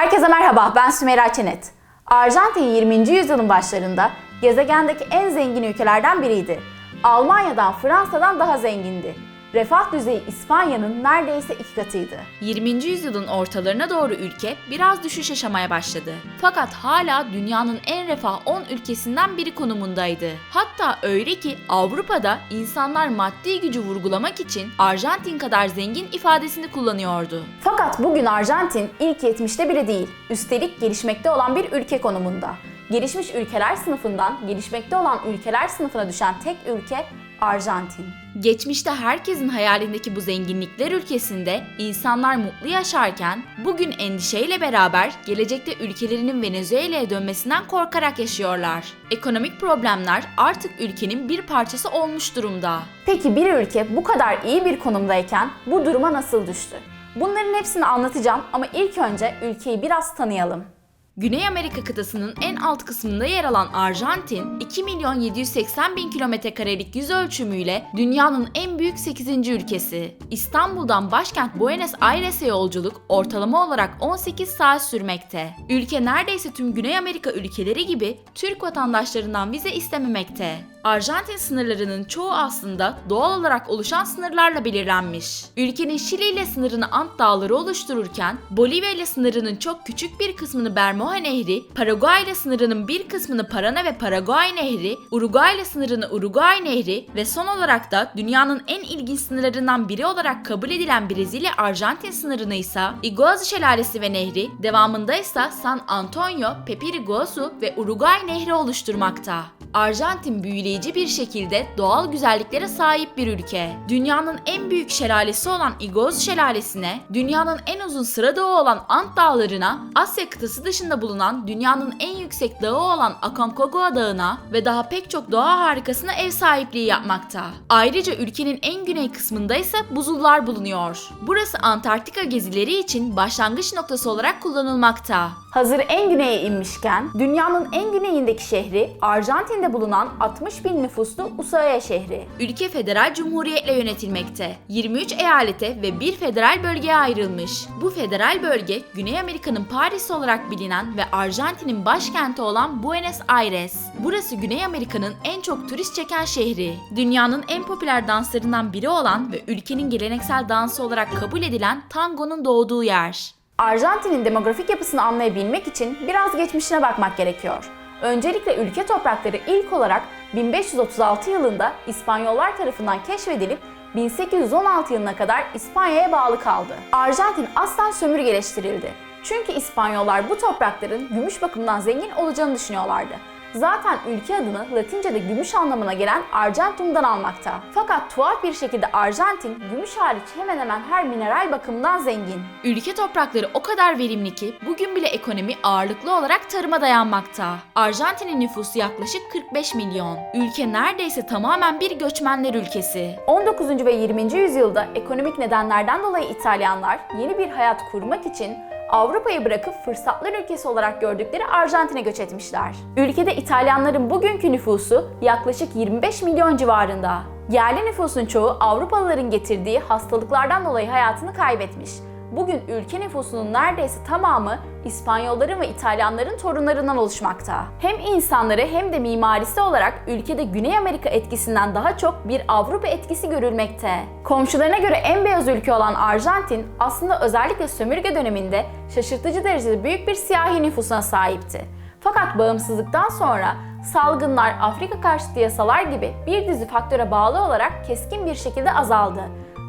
Herkese merhaba, ben Sümeyra Çenet. Arjantin 20. yüzyılın başlarında gezegendeki en zengin ülkelerden biriydi. Almanya'dan, Fransa'dan daha zengindi. Refah düzeyi İspanya'nın neredeyse iki katıydı. 20. yüzyılın ortalarına doğru ülke biraz düşüş yaşamaya başladı. Fakat hala dünyanın en refah 10 ülkesinden biri konumundaydı. Hatta öyle ki Avrupa'da insanlar maddi gücü vurgulamak için Arjantin kadar zengin ifadesini kullanıyordu. Fakat bugün Arjantin ilk 70'te biri değil, üstelik gelişmekte olan bir ülke konumunda. Gelişmiş ülkeler sınıfından gelişmekte olan ülkeler sınıfına düşen tek ülke Arjantin. Geçmişte herkesin hayalindeki bu zenginlikler ülkesinde insanlar mutlu yaşarken bugün endişeyle beraber gelecekte ülkelerinin Venezuela'ya dönmesinden korkarak yaşıyorlar. Ekonomik problemler artık ülkenin bir parçası olmuş durumda. Peki bir ülke bu kadar iyi bir konumdayken bu duruma nasıl düştü? Bunların hepsini anlatacağım ama ilk önce ülkeyi biraz tanıyalım. Güney Amerika kıtasının en alt kısmında yer alan Arjantin, 2 milyon 780 bin kilometre karelik yüz ölçümüyle dünyanın en büyük 8. ülkesi. İstanbul'dan başkent Buenos Aires'e yolculuk ortalama olarak 18 saat sürmekte. Ülke neredeyse tüm Güney Amerika ülkeleri gibi Türk vatandaşlarından vize istememekte. Arjantin sınırlarının çoğu aslında doğal olarak oluşan sınırlarla belirlenmiş. Ülkenin Şili ile sınırını Ant Dağları oluştururken, Bolivya ile sınırının çok küçük bir kısmını Bermeja Nehri, Paraguay ile sınırının bir kısmını Parana ve Paraguay Nehri, Uruguay ile sınırını Uruguay Nehri ve son olarak da dünyanın en ilginç sınırlarından biri olarak kabul edilen Brezilya-Arjantin sınırını ise Iguazu Şelalesi ve Nehri, devamında ise San Antonio, Pepiriguazu ve Uruguay Nehri oluşturmakta. Arjantin büyüleyici bir şekilde doğal güzelliklere sahip bir ülke. Dünyanın en büyük şelalesi olan Iguazu Şelalesi'ne, dünyanın en uzun sıra dağı olan Ant Dağları'na, Asya kıtası dışında bulunan dünyanın en yüksek dağı olan Aconcagua Dağı'na ve daha pek çok doğa harikasına ev sahipliği yapmakta. Ayrıca ülkenin en güney kısmında ise buzullar bulunuyor. Burası Antarktika gezileri için başlangıç noktası olarak kullanılmakta. Hazır en güneye inmişken, dünyanın en güneyindeki şehri Arjantin'de bulunan 60 bin nüfuslu Ushuaia şehri. Ülke federal cumhuriyetle yönetilmekte. 23 eyalete ve bir federal bölgeye ayrılmış. Bu federal bölge Güney Amerika'nın Paris olarak bilinen ve Arjantin'in başkenti olan Buenos Aires. Burası Güney Amerika'nın en çok turist çeken şehri. Dünyanın en popüler danslarından biri olan ve ülkenin geleneksel dansı olarak kabul edilen tangonun doğduğu yer. Arjantin'in demografik yapısını anlayabilmek için biraz geçmişine bakmak gerekiyor. Öncelikle ülke toprakları ilk olarak 1536 yılında İspanyollar tarafından keşfedilip 1816 yılına kadar İspanya'ya bağlı kaldı. Arjantin aslen sömürgeleştirildi. Çünkü İspanyollar bu toprakların gümüş bakımından zengin olacağını düşünüyorlardı. Zaten ülke adını Latince'de gümüş anlamına gelen Argentum'dan almakta. Fakat tuhaf bir şekilde Arjantin gümüş hariç hemen hemen her mineral bakımından zengin. Ülke toprakları o kadar verimli ki bugün bile ekonomi ağırlıklı olarak tarıma dayanmakta. Arjantin'in nüfusu yaklaşık 45 milyon. Ülke neredeyse tamamen bir göçmenler ülkesi. 19. ve 20. yüzyılda ekonomik nedenlerden dolayı İtalyanlar yeni bir hayat kurmak için Avrupa'yı bırakıp fırsatlar ülkesi olarak gördükleri Arjantin'e göç etmişler. Ülkede İtalyanların bugünkü nüfusu yaklaşık 25 milyon civarında. Yerli nüfusun çoğu Avrupalıların getirdiği hastalıklardan dolayı hayatını kaybetmiş. Bugün ülke nüfusunun neredeyse tamamı İspanyolların ve İtalyanların torunlarından oluşmakta. Hem insanları hem de mimarisi olarak ülkede Güney Amerika etkisinden daha çok bir Avrupa etkisi görülmekte. Komşularına göre en beyaz ülke olan Arjantin aslında özellikle sömürge döneminde şaşırtıcı derecede büyük bir siyahi nüfusuna sahipti. Fakat bağımsızlıktan sonra salgınlar, Afrika karşıtı yasalar gibi bir dizi faktöre bağlı olarak keskin bir şekilde azaldı.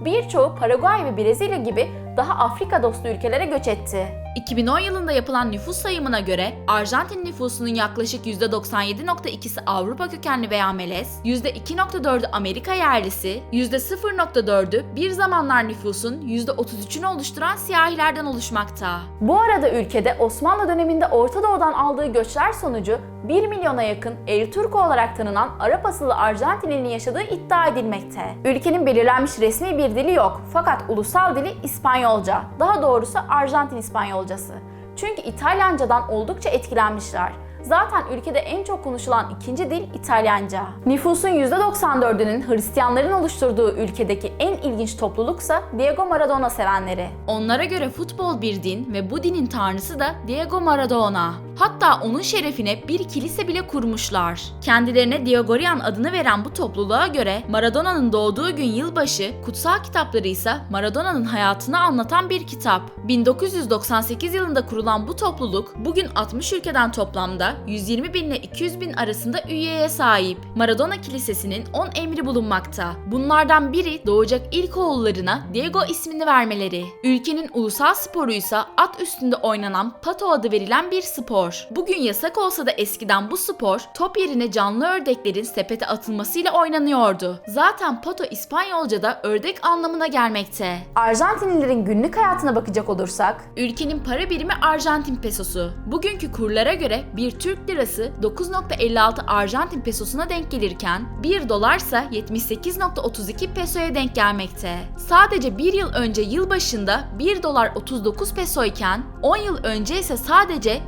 Birçoğu Paraguay ve Brezilya gibi daha Afrika dostu ülkelere göç etti. 2010 yılında yapılan nüfus sayımına göre Arjantin nüfusunun yaklaşık %97.2'si Avrupa kökenli veya melez, %2.4'ü Amerika yerlisi, %0.4'ü bir zamanlar nüfusun %33'ünü oluşturan siyahilerden oluşmakta. Bu arada ülkede Osmanlı döneminde Orta Doğu'dan aldığı göçler sonucu 1 milyona yakın El Turco olarak tanınan Arap asıllı Arjantinli'nin yaşadığı iddia edilmekte. Ülkenin belirlenmiş resmi bir dili yok fakat ulusal dili İspanyolca, daha doğrusu Arjantin İspanyolcası. Çünkü İtalyancadan oldukça etkilenmişler. Zaten ülkede en çok konuşulan ikinci dil İtalyanca. Nüfusun %94'ünün Hristiyanların oluşturduğu ülkedeki en ilginç topluluksa Diego Maradona sevenleri. Onlara göre futbol bir din ve bu dinin tanrısı da Diego Maradona. Hatta onun şerefine bir kilise bile kurmuşlar. Kendilerine Diogorian adını veren bu topluluğa göre Maradona'nın doğduğu gün yılbaşı, kutsal kitapları ise Maradona'nın hayatını anlatan bir kitap. 1998 yılında kurulan bu topluluk bugün 60 ülkeden toplamda 120 bin ile 200 bin arasında üyeye sahip. Maradona Kilisesi'nin 10 emri bulunmakta. Bunlardan biri doğacak ilk oğullarına Diego ismini vermeleri. Ülkenin ulusal sporuysa at üstünde oynanan pato adı verilen bir spor. Bugün yasak olsa da eskiden bu spor top yerine canlı ördeklerin sepete atılmasıyla oynanıyordu. Zaten pato İspanyolca'da ördek anlamına gelmekte. Arjantinlilerin günlük hayatına bakacak olursak, Ülkenin para birimi Arjantin pesosu. Bugünkü kurlara göre bir Türk lirası 9.56 Arjantin pesosuna denk gelirken 1 dolarsa 78.32 pesoya denk gelmekte. Sadece bir yıl önce yılbaşında 1 dolar 39 peso iken 10 yıl önce ise sadece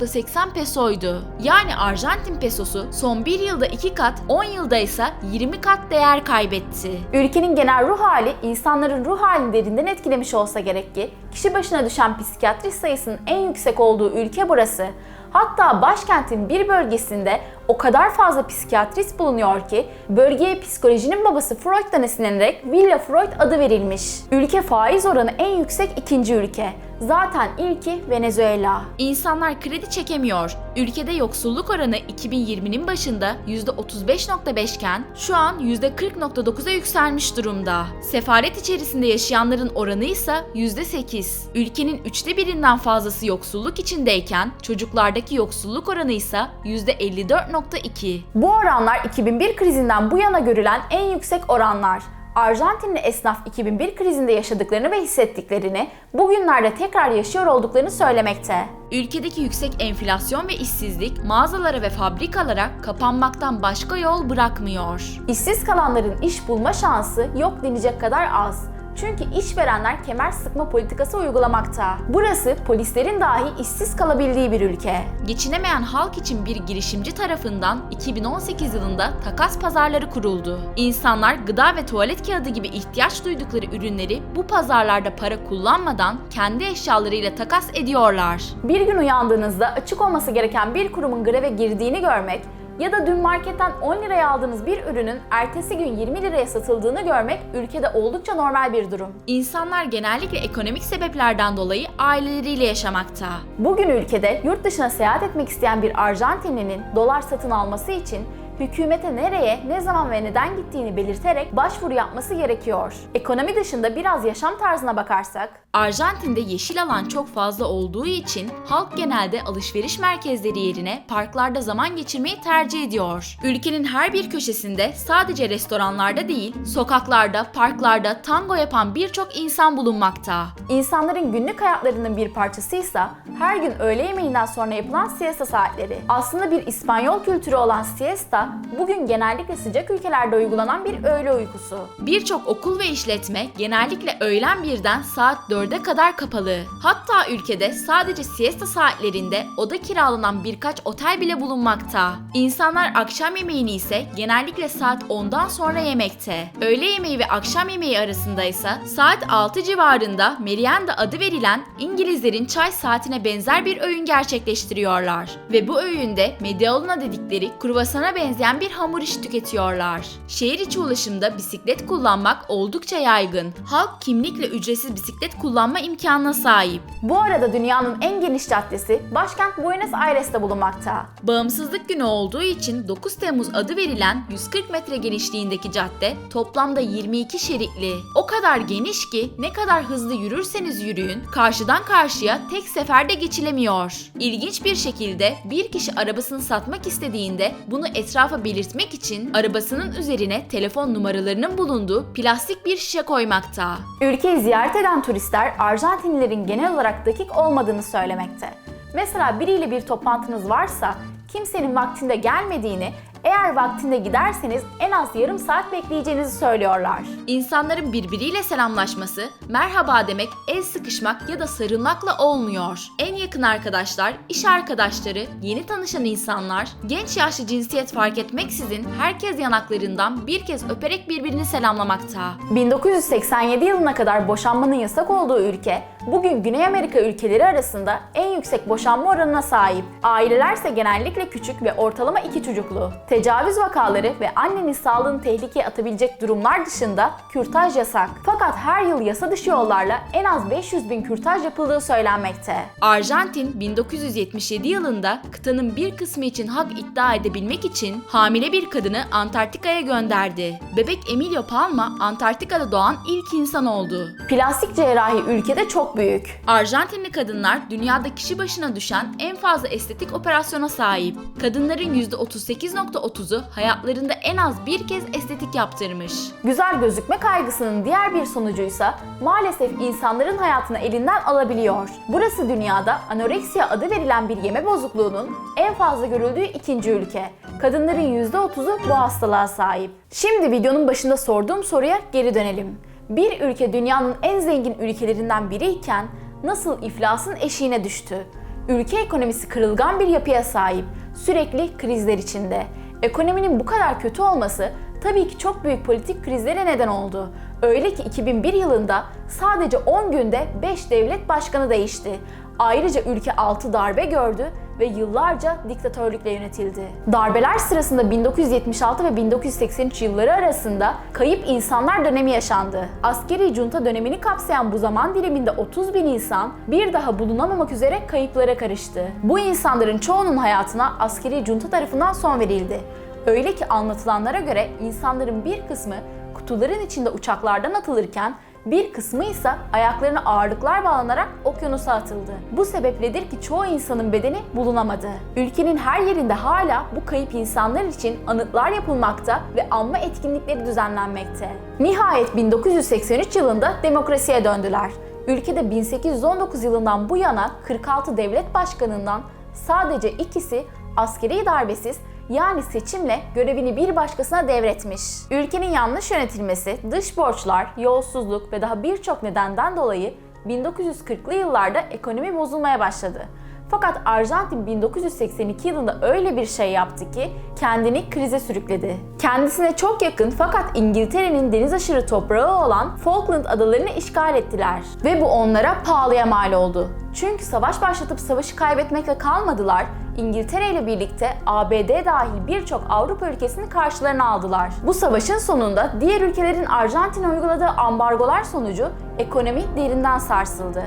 3.80 pesoydu. Yani Arjantin pesosu son bir yılda 2 kat, 10 yılda ise 20 kat değer kaybetti. ülkenin genel ruh hali insanların ruh halini derinden etkilemiş olsa gerek ki kişi başına düşen psikiyatrist sayısının en yüksek olduğu ülke burası. Hatta başkentin bir bölgesinde o kadar fazla psikiyatrist bulunuyor ki bölgeye psikolojinin babası Freud'dan esinlenerek Villa Freud adı verilmiş. Ülke faiz oranı en yüksek ikinci ülke. Zaten ilki Venezuela. İnsanlar kredi çekemiyor. Ülkede yoksulluk oranı 2020'nin başında %35.5 iken şu an %40.9'a yükselmiş durumda. Sefaret içerisinde yaşayanların oranı ise %8. Ülkenin üçte birinden fazlası yoksulluk içindeyken çocuklardaki yoksulluk oranı ise %54.2. Bu oranlar 2001 krizinden bu yana görülen en yüksek oranlar. Arjantinli esnaf 2001 krizinde yaşadıklarını ve hissettiklerini, bugünlerde tekrar yaşıyor olduklarını söylemekte. Ülkedeki yüksek enflasyon ve işsizlik mağazalara ve fabrikalara kapanmaktan başka yol bırakmıyor. İşsiz kalanların iş bulma şansı yok denecek kadar az. Çünkü işverenler kemer sıkma politikası uygulamakta. Burası polislerin dahi işsiz kalabildiği bir ülke. Geçinemeyen halk için bir girişimci tarafından 2018 yılında takas pazarları kuruldu. İnsanlar gıda ve tuvalet kağıdı gibi ihtiyaç duydukları ürünleri bu pazarlarda para kullanmadan kendi eşyalarıyla takas ediyorlar. Bir gün uyandığınızda açık olması gereken bir kurumun greve girdiğini görmek ya da dün marketten 10 liraya aldığınız bir ürünün ertesi gün 20 liraya satıldığını görmek ülkede oldukça normal bir durum. İnsanlar genellikle ekonomik sebeplerden dolayı aileleriyle yaşamakta. Bugün ülkede yurt dışına seyahat etmek isteyen bir Arjantinlinin dolar satın alması için hükümete nereye, ne zaman ve neden gittiğini belirterek başvuru yapması gerekiyor. Ekonomi dışında biraz yaşam tarzına bakarsak, Arjantin'de yeşil alan çok fazla olduğu için halk genelde alışveriş merkezleri yerine parklarda zaman geçirmeyi tercih ediyor. Ülkenin her bir köşesinde sadece restoranlarda değil, sokaklarda, parklarda tango yapan birçok insan bulunmakta. insanların günlük hayatlarının bir parçasıysa her gün öğle yemeğinden sonra yapılan siesta saatleri. Aslında bir İspanyol kültürü olan siesta bugün genellikle sıcak ülkelerde uygulanan bir öğle uykusu. Birçok okul ve işletme genellikle öğlen birden saat 4'e kadar kapalı. Hatta ülkede sadece siesta saatlerinde oda kiralanan birkaç otel bile bulunmakta. İnsanlar akşam yemeğini ise genellikle saat 10'dan sonra yemekte. Öğle yemeği ve akşam yemeği arasında ise saat 6 civarında merienda adı verilen İngilizlerin çay saatine benzer bir öğün gerçekleştiriyorlar. Ve bu öğünde medialuna dedikleri kruvasana benzeyen bir hamur işi tüketiyorlar. Şehir içi ulaşımda bisiklet kullanmak oldukça yaygın. Halk kimlikle ücretsiz bisiklet kullanma imkanına sahip. Bu arada dünyanın en geniş caddesi başkent Buenos Aires'te bulunmakta. Bağımsızlık günü olduğu için 9 Temmuz adı verilen 140 metre genişliğindeki cadde toplamda 22 şeritli. O kadar geniş ki ne kadar hızlı yürürseniz yürüyün karşıdan karşıya tek seferde geçilemiyor. İlginç bir şekilde bir kişi arabasını satmak istediğinde bunu etrafa belirtmek için arabasının üzerine telefon numaralarının bulunduğu plastik bir şişe koymakta. Ülkeyi ziyaret eden turistler Arjantinlilerin genel olarak dakik olmadığını söylemekte. Mesela biriyle bir toplantınız varsa kimsenin vaktinde gelmediğini, Eğer vaktinde giderseniz en az yarım saat bekleyeceğinizi söylüyorlar. İnsanların birbiriyle selamlaşması, merhaba demek, el sıkışmak ya da sarılmakla olmuyor. En yakın arkadaşlar, iş arkadaşları, yeni tanışan insanlar, genç yaşlı cinsiyet fark etmeksizin herkes yanaklarından bir kez öperek birbirini selamlamakta. 1987 yılına kadar boşanmanın yasak olduğu ülke, bugün Güney Amerika ülkeleri arasında en yüksek boşanma oranına sahip. Ailelerse genellikle küçük ve ortalama iki çocuklu. Tecavüz vakaları ve annenin sağlığını tehlikeye atabilecek durumlar dışında kürtaj yasak. Fakat her yıl yasa dışı yollarla en az 500 bin kürtaj yapıldığı söylenmekte. Arjantin 1977 yılında kıtanın bir kısmı için hak iddia edebilmek için hamile bir kadını Antarktika'ya gönderdi. Bebek Emilio Palma Antarktika'da doğan ilk insan oldu. Plastik cerrahi ülkede çok büyük. Arjantinli kadınlar dünyada kişi başına düşen en fazla estetik operasyona sahip. Kadınların %38.30'u hayatlarında en az bir kez estetik yaptırmış. Güzel gözükme kaygısının diğer bir sonucuysa maalesef insanların hayatını elinden alabiliyor. Burası dünyada anoreksiya adı verilen bir yeme bozukluğunun en fazla görüldüğü ikinci ülke. Kadınların %30'u bu hastalığa sahip. Şimdi videonun başında sorduğum soruya geri dönelim. Bir ülke dünyanın en zengin ülkelerinden biriyken nasıl iflasın eşiğine düştü? Ülke ekonomisi kırılgan bir yapıya sahip, sürekli krizler içinde. Ekonominin bu kadar kötü olması tabii ki çok büyük politik krizlere neden oldu. Öyle ki 2001 yılında sadece 10 günde 5 devlet başkanı değişti. Ayrıca ülke 6 darbe gördü ve yıllarca diktatörlükle yönetildi. Darbeler sırasında 1976 ve 1983 yılları arasında kayıp insanlar dönemi yaşandı. Askeri junta dönemini kapsayan bu zaman diliminde 30 bin insan bir daha bulunamamak üzere kayıplara karıştı. Bu insanların çoğunun hayatına askeri junta tarafından son verildi. Öyle ki anlatılanlara göre insanların bir kısmı kutuların içinde uçaklardan atılırken bir kısmı ise ayaklarına ağırlıklar bağlanarak okyanusa atıldı. Bu sebepledir ki çoğu insanın bedeni bulunamadı. Ülkenin her yerinde hala bu kayıp insanlar için anıtlar yapılmakta ve anma etkinlikleri düzenlenmekte. Nihayet 1983 yılında demokrasiye döndüler. Ülkede 1819 yılından bu yana 46 devlet başkanından sadece ikisi askeri darbesiz yani seçimle görevini bir başkasına devretmiş. Ülkenin yanlış yönetilmesi, dış borçlar, yolsuzluk ve daha birçok nedenden dolayı 1940'lı yıllarda ekonomi bozulmaya başladı. Fakat Arjantin 1982 yılında öyle bir şey yaptı ki kendini krize sürükledi. Kendisine çok yakın fakat İngiltere'nin deniz aşırı toprağı olan Falkland adalarını işgal ettiler. Ve bu onlara pahalıya mal oldu. Çünkü savaş başlatıp savaşı kaybetmekle kalmadılar, İngiltere ile birlikte ABD dahil birçok Avrupa ülkesini karşılarına aldılar. Bu savaşın sonunda diğer ülkelerin Arjantin'e uyguladığı ambargolar sonucu ekonomi derinden sarsıldı.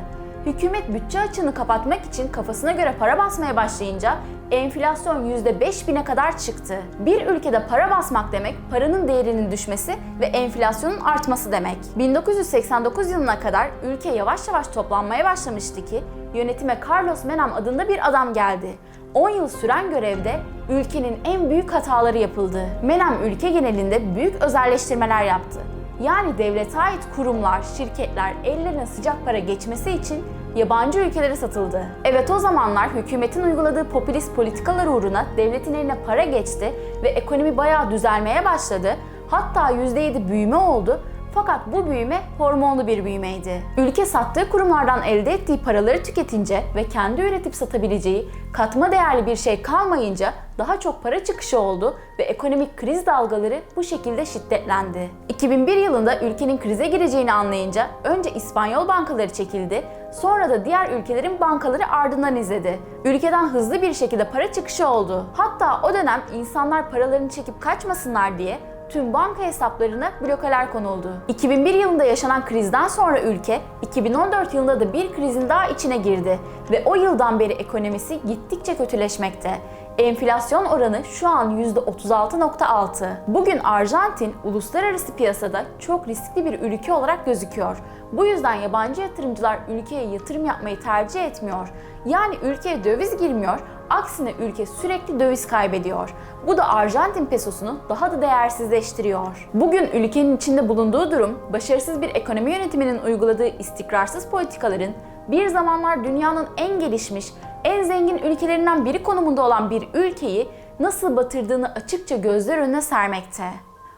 Hükümet bütçe açığını kapatmak için kafasına göre para basmaya başlayınca enflasyon %5000'e kadar çıktı. Bir ülkede para basmak demek paranın değerinin düşmesi ve enflasyonun artması demek. 1989 yılına kadar ülke yavaş yavaş toplanmaya başlamıştı ki yönetime Carlos Menem adında bir adam geldi. 10 yıl süren görevde ülkenin en büyük hataları yapıldı. Menem ülke genelinde büyük özelleştirmeler yaptı. Yani devlete ait kurumlar, şirketler ellerine sıcak para geçmesi için yabancı ülkelere satıldı. Evet o zamanlar hükümetin uyguladığı popülist politikalar uğruna devletin eline para geçti ve ekonomi bayağı düzelmeye başladı. Hatta %7 büyüme oldu fakat bu büyüme hormonlu bir büyümeydi. Ülke sattığı kurumlardan elde ettiği paraları tüketince ve kendi üretip satabileceği katma değerli bir şey kalmayınca daha çok para çıkışı oldu ve ekonomik kriz dalgaları bu şekilde şiddetlendi. 2001 yılında ülkenin krize gireceğini anlayınca önce İspanyol bankaları çekildi, sonra da diğer ülkelerin bankaları ardından izledi. Ülkeden hızlı bir şekilde para çıkışı oldu. Hatta o dönem insanlar paralarını çekip kaçmasınlar diye tüm banka hesaplarına blokeler konuldu. 2001 yılında yaşanan krizden sonra ülke 2014 yılında da bir krizin daha içine girdi ve o yıldan beri ekonomisi gittikçe kötüleşmekte. Enflasyon oranı şu an %36.6. Bugün Arjantin uluslararası piyasada çok riskli bir ülke olarak gözüküyor. Bu yüzden yabancı yatırımcılar ülkeye yatırım yapmayı tercih etmiyor. Yani ülkeye döviz girmiyor, aksine ülke sürekli döviz kaybediyor. Bu da Arjantin pesosunu daha da değersizleştiriyor. Bugün ülkenin içinde bulunduğu durum, başarısız bir ekonomi yönetiminin uyguladığı istikrarsız politikaların bir zamanlar dünyanın en gelişmiş, en zengin ülkelerinden biri konumunda olan bir ülkeyi nasıl batırdığını açıkça gözler önüne sermekte.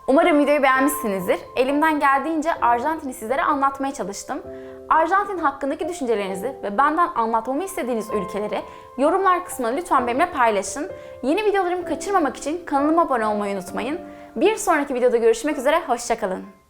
Umarım videoyu beğenmişsinizdir. Elimden geldiğince Arjantin'i sizlere anlatmaya çalıştım. Arjantin hakkındaki düşüncelerinizi ve benden anlatmamı istediğiniz ülkeleri yorumlar kısmına lütfen benimle paylaşın. Yeni videolarımı kaçırmamak için kanalıma abone olmayı unutmayın. Bir sonraki videoda görüşmek üzere, hoşçakalın.